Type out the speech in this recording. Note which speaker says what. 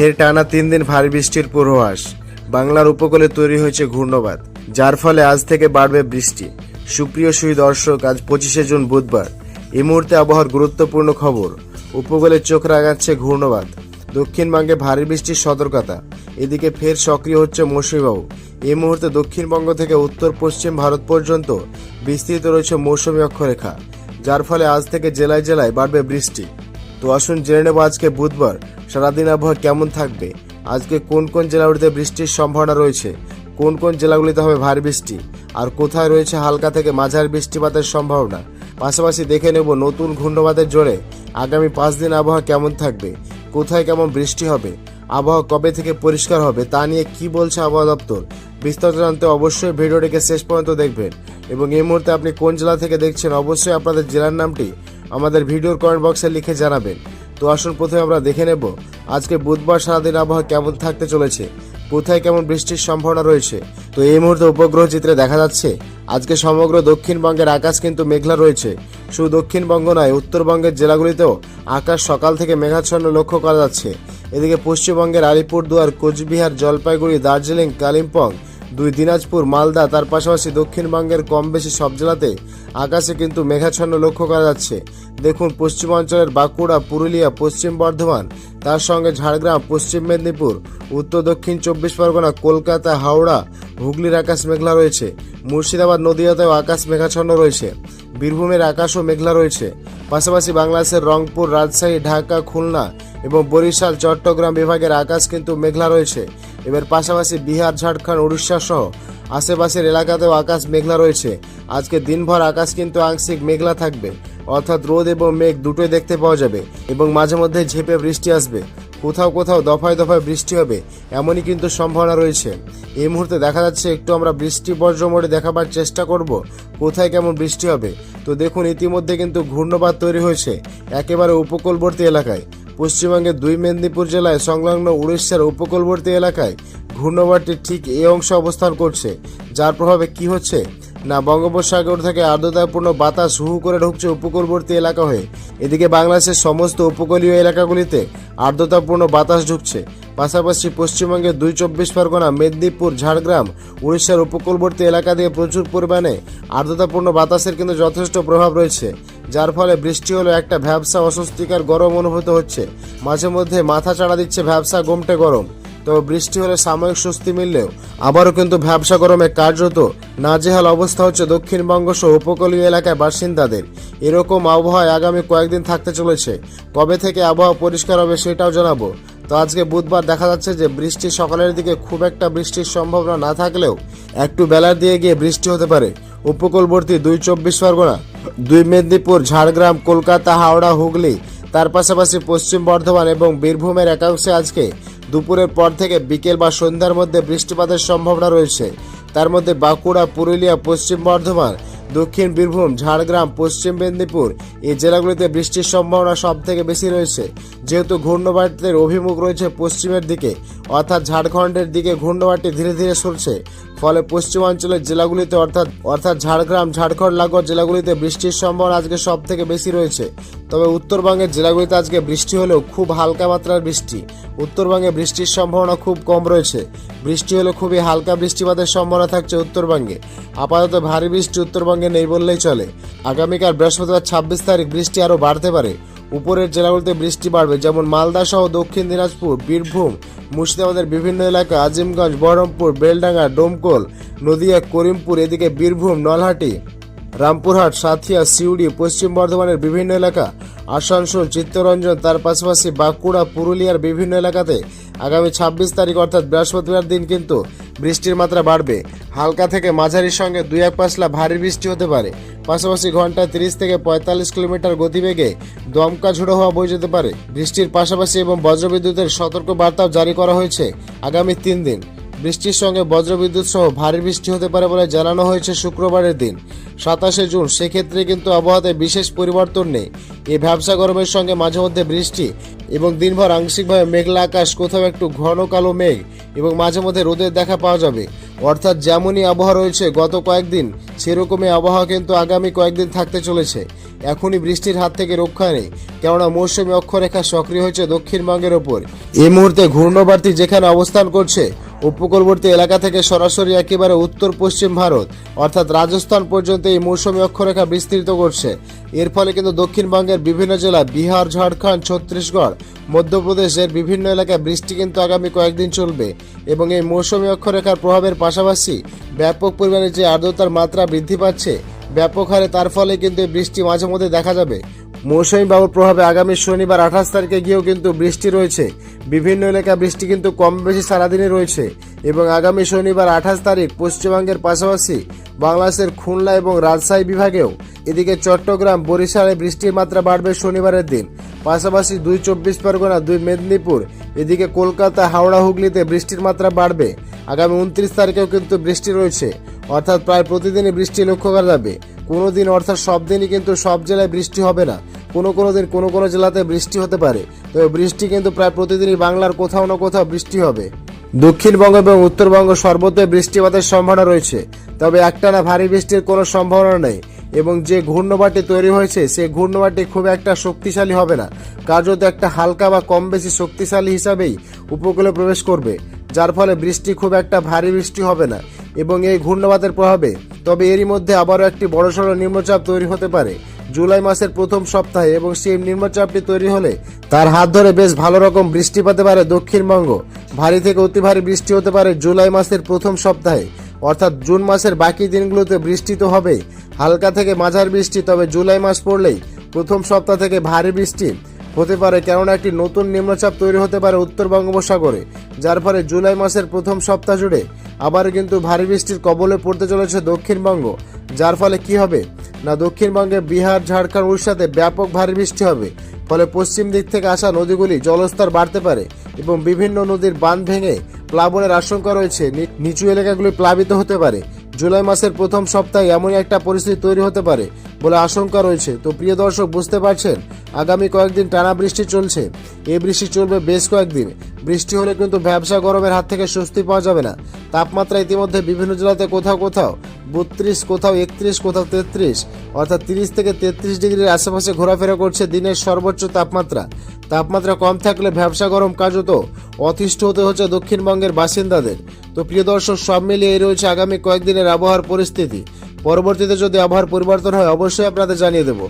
Speaker 1: ফের টানা তিন দিন ভারী বৃষ্টির পূর্বাভাস। বাংলার উপকূলে তৈরি হয়েছে ঘূর্ণবাদ, যার ফলে আজ থেকে বাড়বে বৃষ্টি। সুপ্রিয় সুই দর্শক, আজ পঁচিশে জুন বুধবার। এই মুহূর্তে আবহাওয়ার গুরুত্বপূর্ণ খবর, উপকূলে চোখ রাগাচ্ছে ঘূর্ণবাদ। দক্ষিণবঙ্গে ভারী বৃষ্টির সতর্কতা, এদিকে ফের সক্রিয় হচ্ছে মৌসুমীবাবু। এই মুহূর্তে দক্ষিণবঙ্গ থেকে উত্তর পশ্চিম ভারত পর্যন্ত বিস্তৃত রয়েছে মৌসুমী অক্ষরেখা, যার ফলে আজ থেকে জেলায় জেলায় বাড়বে বৃষ্টি। তো আসুন জেনে নেব আজকে বুধবার সারাদিন আবহাওয়া কেমন থাকবে। আজকে কোন কোন জেলাগুলিতে বৃষ্টির সম্ভাবনা রয়েছে? কোন কোন জেলাগুলিতে হবে ভারী বৃষ্টি? আর কোথায় রয়েছে হালকা থেকে মাঝারি বৃষ্টিপাতের সম্ভাবনা? পাশাপাশি দেখে নেব নতুন ঘূর্ণবাদের জোরে আগামী পাঁচ দিন আবহাওয়া কেমন থাকবে? কোথায় কেমন বৃষ্টি হবে? আবহাওয়া কবে থেকে পরিষ্কার হবে তা নিয়ে কি বলছে আবহাওয়া দপ্তর? বিস্তারিত জানতে অবশ্যই ভিডিওটিকে শেষ পর্যন্ত দেখবেন। এবং এই মুহূর্তে আপনি কোন জেলা থেকে দেখছেন অবশ্যই আপনাদের জেলার নামটি আমাদের ভিডিওর কমেন্ট বক্সে লিখে জানাবেন। তো আসুন, প্রথমে আমরা দেখে নেব, আজকে বুধবার সারাদিন আবহাওয়া কেমন থাকতে চলেছে, কোথায় কেমন বৃষ্টির সম্ভাবনা রয়েছে। তো এই মুহূর্তে উপগ্রহ চিত্রে দেখা যাচ্ছে, আজকে সমগ্র দক্ষিণবঙ্গের আকাশ কিন্তু মেঘলা রয়েছে। শুধু দক্ষিণবঙ্গ নয়, উত্তরবঙ্গের জেলাগুলিতেও আকাশ সকাল থেকে মেঘাচ্ছন্ন লক্ষ্য করা যাচ্ছে। এদিকে পশ্চিমবঙ্গের আলিপুরদুয়ার, কোচবিহার, জলপাইগুড়ি, দার্জিলিং, কালিম্পং দুই দিনাজপুর, মালদা, তার পাশাপাশি দক্ষিণবঙ্গের কম বেশি সব জেলাতে আকাশে কিন্তু মেঘাচ্ছন্ন লক্ষ্য করা যাচ্ছে। দেখুন, পশ্চিমাঞ্চলের বাঁকুড়া, পুরুলিয়া, পশ্চিম বর্ধমান, তার সঙ্গে ঝাড়গ্রাম, পশ্চিম মেদিনীপুর, উত্তর দক্ষিণ চব্বিশ পরগনা, কলকাতা, হাওড়া, হুগলির আকাশ মেঘলা রয়েছে। মুর্শিদাবাদ নদীয়াতেও আকাশ মেঘাচ্ছন্ন রয়েছে। বীরভূমের আকাশও মেঘলা রয়েছে। পাশাপাশি বাংলাদেশের রংপুর, রাজশাহী, ঢাকা, খুলনা এবং বরিশাল, চট্টগ্রাম বিভাগের আকাশ কিন্তু মেঘলা রয়েছে। এবার পাশাপাশি বিহার, ঝাড়খণ্ড, উড়িষ্যা সহ আশেপাশের এলাকাতেও আকাশ মেঘলা রয়েছে। আজকে দিনভর আকাশ কিন্তু আংশিক মেঘলা থাকবে। অর্থাৎ রোদ এবং মেঘ দুটোই দেখতে পাওয়া যাবে এবং মাঝে মধ্যে ঝেপে বৃষ্টি আসবে। কোথাও কোথাও দফায় দফায় বৃষ্টি হবে, এমনই কিন্তু সম্ভাবনা রয়েছে। এই মুহূর্তে দেখা যাচ্ছে একটু আমরা বৃষ্টি বজ্র মোড়ে দেখাবার চেষ্টা করব, কোথায় কেমন বৃষ্টি হবে। তো দেখুন, ইতিমধ্যে কিন্তু ঘূর্ণবাদ তৈরি হয়েছে, একেবারে উপকূলবর্তী এলাকায়। পশ্চিমবঙ্গের দুই মেদিনীপুর জেলায় সংলগ্ন উড়িষ্যার উপকূলবর্তী এলাকায় ঘূর্ণবাদটি ঠিক এই অংশে অবস্থান করছে। যার প্রভাবে কি হচ্ছে? না, বঙ্গোপসাগর থেকে আর্দ্রতাপূর্ণ বাতাস হু করে ঢুকছে উপকূলবর্তী এলাকা হয়ে। এদিকে বাংলাদেশের সমস্ত উপকূলীয় এলাকাগুলিতে আর্দ্রতাপূর্ণ বাতাস ঢুকছে। পাশাপাশি পশ্চিমবঙ্গের দুই চব্বিশ পরগনা, মেদিনীপুর, ঝাড়গ্রাম, উড়িষ্যার উপকূলবর্তী এলাকা দিয়ে প্রচুর পরিমাণে আর্দ্রতাপূর্ণ বাতাসের কিন্তু যথেষ্ট প্রভাব রয়েছে, যার ফলে বৃষ্টি হলো একটা ভ্যাবসা অস্বস্তিকর গরম অনুভূত হচ্ছে। মাঝে মধ্যে মাথা চাড়া দিচ্ছে ভ্যাবসা গোমটে গরম। তবে বৃষ্টি হলে সাময়িক স্বস্তি মিললেও আবারও কিন্তু ব্যবসা গরমে কার্যত নাজেহাল অবস্থা হচ্ছে দক্ষিণবঙ্গ সহ উপকূলীয় এলাকায় বাসিন্দাদের। এরকম আবহাওয়ায় আগামী কয়েকদিন থাকতে চলেছে। কবে থেকে আবহাওয়া পরিষ্কার হবে সেটাও জানাব। তো আজকে বুধবার দেখা যাচ্ছে যে বৃষ্টি সকালের দিকে খুব একটা বৃষ্টির সম্ভাবনা না থাকলেও একটু বেলার দিয়ে গিয়ে বৃষ্টি হতে পারে। উপকূলবর্তী দুই চব্বিশ পরগনা, দুই মেদিনীপুর, ঝাড়গ্রাম, কলকাতা, হাওড়া, হুগলি, তার পাশাপাশি পশ্চিম বর্ধমান এবং বীরভূমের একাংশে আজকে দুপুরের পর থেকে বিকেল বা সন্ধ্যার মধ্যে বৃষ্টিপাতের সম্ভাবনা রয়েছে। তার মধ্যে বাঁকুড়া, পুরুলিয়া, পশ্চিম বর্ধমান দক্ষিণ বীরভূম, ঝাড়গ্রাম, পশ্চিম মেদিনীপুর এই জেলাগুলিতে বৃষ্টির সম্ভাবনা সব থেকে বেশি রয়েছে। যেহেতু ঘূর্ণবাটের অভিমুখ রয়েছে পশ্চিমের দিকে, অর্থাৎ ঝাড়খণ্ডের দিকে ঘূর্ণবাটি ধীরে ধীরে সরছে। ফলে পশ্চিমাঞ্চলের জেলাগুলিতে অর্থাৎ অর্থাৎ ঝাড়গ্রাম, ঝাড়খণ্ড লাগোয়া জেলাগুলিতে বৃষ্টির সম্ভাবনা আজকে সব থেকে বেশি রয়েছে। তবে উত্তরবঙ্গের জেলাগুলিতে আজকে বৃষ্টি হলেও খুব হালকা মাত্রার বৃষ্টি। উত্তরবঙ্গে বৃষ্টির সম্ভাবনা খুব কম রয়েছে। বৃষ্টি হলে খুবই হালকা বৃষ্টিপাতের সম্ভাবনা থাকছে উত্তরবঙ্গে। আপাতত ভারী বৃষ্টি উত্তরবঙ্গে নেই বললেই চলে। আগামীকাল বৃহস্পতিবার ছাব্বিশ তারিখ বৃষ্টি আরও বাড়তে পারে। উপরের জেলাগুলিতে বৃষ্টি বাড়বে, যেমন মালদা সহ দক্ষিণ দিনাজপুর, বীরভূম, মুর্শিদাবাদের বিভিন্ন এলাকা, আজিমগঞ্জ, বহরমপুর, বেলডাঙ্গা, ডোমকল, নদিয়া, করিমপুর, এদিকে বীরভূম, নলহাটি রামপুরহাট, সাথিয়া, সিউড়ি, পশ্চিম বর্ধমানের বিভিন্ন এলাকা, আসানসোল, চিত্তরঞ্জন, তার পাশাপাশি বাঁকুড়া, পুরুলিয়ার বিভিন্ন এলাকাতে আগামী ছাব্বিশ তারিখ অর্থাৎ বৃহস্পতিবার দিন কিন্তু বৃষ্টির মাত্রা বাড়বে। হালকা থেকে মাঝারির সঙ্গে দুই এক পাঁচলা ভারী বৃষ্টি হতে পারে। পাশাপাশি ঘন্টায় তিরিশ থেকে পঁয়তাল্লিশ কিলোমিটার গতিবেগে দমকা ঝোড়ো হওয়া বয়ে যেতে পারে। বৃষ্টির পাশাপাশি এবং বজ্রবিদ্যুতের সতর্ক বার্তাও জারি করা হয়েছে আগামী তিন দিন। বৃষ্টির সঙ্গে বজ্রবিদ্যুৎ সহ ভারী বৃষ্টি হতে পারে বলে জানানো হয়েছে শুক্রবারের দিন। সাতাশে জুন, সেক্ষেত্রে কিন্তু আবহাওয়াতে বিশেষ পরিবর্তন নেই। এই ভ্যাবসা গরমের সঙ্গে মাঝে মধ্যে বৃষ্টি এবং দিনভর আংশিকভাবে মেঘলা আকাশ, কোথাও একটু ঘন কালো মেঘ এবং মাঝে মধ্যে রোদের দেখা পাওয়া যাবে। অর্থাৎ যেমনই আবহাওয়া রয়েছে, গত কয়েকদিন সেরকমই আবহাওয়া কিন্তু আগামী কয়েকদিন থাকতে চলেছে। এখনই বৃষ্টির হাত থেকে রক্ষা নেই, কেননা মৌসুমী অক্ষরেখা সক্রিয় হয়েছে দক্ষিণবঙ্গের ওপর। এই মুহূর্তে ঘূর্ণবার্তি যেখানে অবস্থান করছে উপকূলবর্তী এলাকা থেকে সরাসরি একেবারে উত্তর পশ্চিম ভারত, অর্থাৎ রাজস্থান পর্যন্ত এই মৌসুমী অক্ষরেখা বিস্তৃত করছে। এর ফলে কিন্তু দক্ষিণবঙ্গের বিভিন্ন জেলা, বিহার, ঝাড়খণ্ড, ছত্তিশগড়, মধ্যপ্রদেশের বিভিন্ন এলাকায় বৃষ্টি কিন্তু আগামী কয়েকদিন চলবে এবং এই মৌসুমী অক্ষরেখার প্রভাবের পাশাপাশি ব্যাপক পরিমাণে যে আর্দ্রতার মাত্রা বৃদ্ধি পাচ্ছে, ব্যাপক হারে তার ফলে কিন্তু এই বৃষ্টি মাঝে মধ্যে দেখা যাবে। মৌসুমী বাবুর প্রভাবে আগামী শনিবার আঠাশ তারিখে গিয়েও কিন্তু বৃষ্টি রয়েছে। বিভিন্ন এলাকায় বৃষ্টি কিন্তু কম বেশি সারাদিনই রয়েছে এবং আগামী শনিবার আঠাশ তারিখ পশ্চিমবঙ্গের পাশাপাশি বাংলাদেশের খুলনা এবং রাজশাহী বিভাগেও এদিকে চট্টগ্রাম, বরিশালে বৃষ্টির মাত্রা বাড়বে শনিবারের দিন। পাশাপাশি দুই চব্বিশ পরগনা, দুই মেদিনীপুর, এদিকে কলকাতা, হাওড়া, হুগলিতে বৃষ্টির মাত্রা বাড়বে। আগামী উনত্রিশ তারিখেও কিন্তু বৃষ্টি রয়েছে। অর্থাৎ প্রায় প্রতিদিনই বৃষ্টি লক্ষ্য করা যাবে। কোনো দিন অর্থাৎ সব দিনই কিন্তু সব জেলায় বৃষ্টি হবে না। কোনো কোনো দিন কোনো কোনো জেলাতে বৃষ্টি হতে পারে। তবে বৃষ্টি কিন্তু প্রায় প্রতিদিনই বাংলার কোথাও না কোথাও বৃষ্টি হবে। দক্ষিণবঙ্গ এবং উত্তরবঙ্গ সর্বত্রই বৃষ্টিপাতের সম্ভাবনা রয়েছে। তবে একটানা ভারী বৃষ্টির কোনো সম্ভাবনা নেই এবং যে ঘূর্ণবাটি তৈরি হয়েছে সেই ঘূর্ণবাটি খুব একটা শক্তিশালী হবে না। কার্যত একটা হালকা বা কম বেশি শক্তিশালী হিসাবেই উপকূলে প্রবেশ করবে। যার ফলে বৃষ্টি খুব একটা ভারী বৃষ্টি হবে না এবং এই ঘূর্ণবাতের প্রভাবে। তবে এরই মধ্যে আবারও একটি বড়সড় নিম্নচাপ তৈরি হতে পারে। জুলাই মাসের প্রথম সপ্তাহে এবং সেই নিম্নচাপটি তৈরি হলে তার হাত ধরে বেশ ভালো রকম বৃষ্টি পেতে পারে দক্ষিণবঙ্গ। ভারী থেকে অতি ভারী বৃষ্টি হতে পারে জুলাই মাসের প্রথম সপ্তাহে। অর্থাৎ জুন মাসের বাকি দিনগুলোতে বৃষ্টি তো হবেই। হালকা থেকে মাঝার বৃষ্টি, তবে জুলাই মাস পড়লেই প্রথম সপ্তাহ থেকে ভারী বৃষ্টি। হতে পারে, কেননা একটি নতুন নিম্নচাপ তৈরি হতে পারে উত্তর বঙ্গোপসাগরে, যার ফলে জুলাই মাসের প্রথম সপ্তাহ জুড়ে আবার কিন্তু ভারী বৃষ্টির কবলে পড়তে চলেছে দক্ষিণবঙ্গ। যার ফলে কি হবে? না, দক্ষিণবঙ্গে বিহার, ঝাড়খণ্ড, উড়িষ্যাতে ব্যাপক ভারী বৃষ্টি হবে। ফলে পশ্চিম দিক থেকে আসা নদীগুলি জলস্তর বাড়তে পারে এবং বিভিন্ন নদীর বাঁধ ভেঙে প্লাবনের আশঙ্কা রয়েছে। নিচু এলাকাগুলি প্লাবিত হতে পারে। জুলাই মাসের প্রথম সপ্তাহে এমনই একটা পরিস্থিতি তৈরি হতে পারে বলে আশঙ্কা রয়েছে। তো প্রিয় দর্শক, বুঝতে পারছেন? আগামী কয়েকদিন টানা বৃষ্টি চলছে। এই বৃষ্টি চলবে বেশ কয়েকদিন। বৃষ্টি হলে কিন্তু ব্যবসা গরমের হাত থেকে স্বস্তি পাওয়া যাবে না। তাপমাত্রা ইতিমধ্যে বিভিন্ন জেলাতে কোথাও কোথাও বত্রিশ, কোথাও একত্রিশ, কোথাও তেত্রিশ, অর্থাৎ তিরিশ থেকে তেত্রিশ ডিগ্রির আশেপাশে ঘোরাফেরা করছে দিনের সর্বোচ্চ তাপমাত্রা। তাপমাত্রা কম থাকলে ব্যবসা গরম কার্যত অতিষ্ঠ হতে হচ্ছে দক্ষিণবঙ্গের বাসিন্দাদের। তো প্রিয় দর্শক, সব মিলিয়ে রয়েছে আগামী কয়েকদিনের আবহাওয়ার পরিস্থিতি। পরবর্তীতে যদি আবহাওয়ার পরিবর্তন হয় অবশ্যই আপনাদের জানিয়ে দেবো।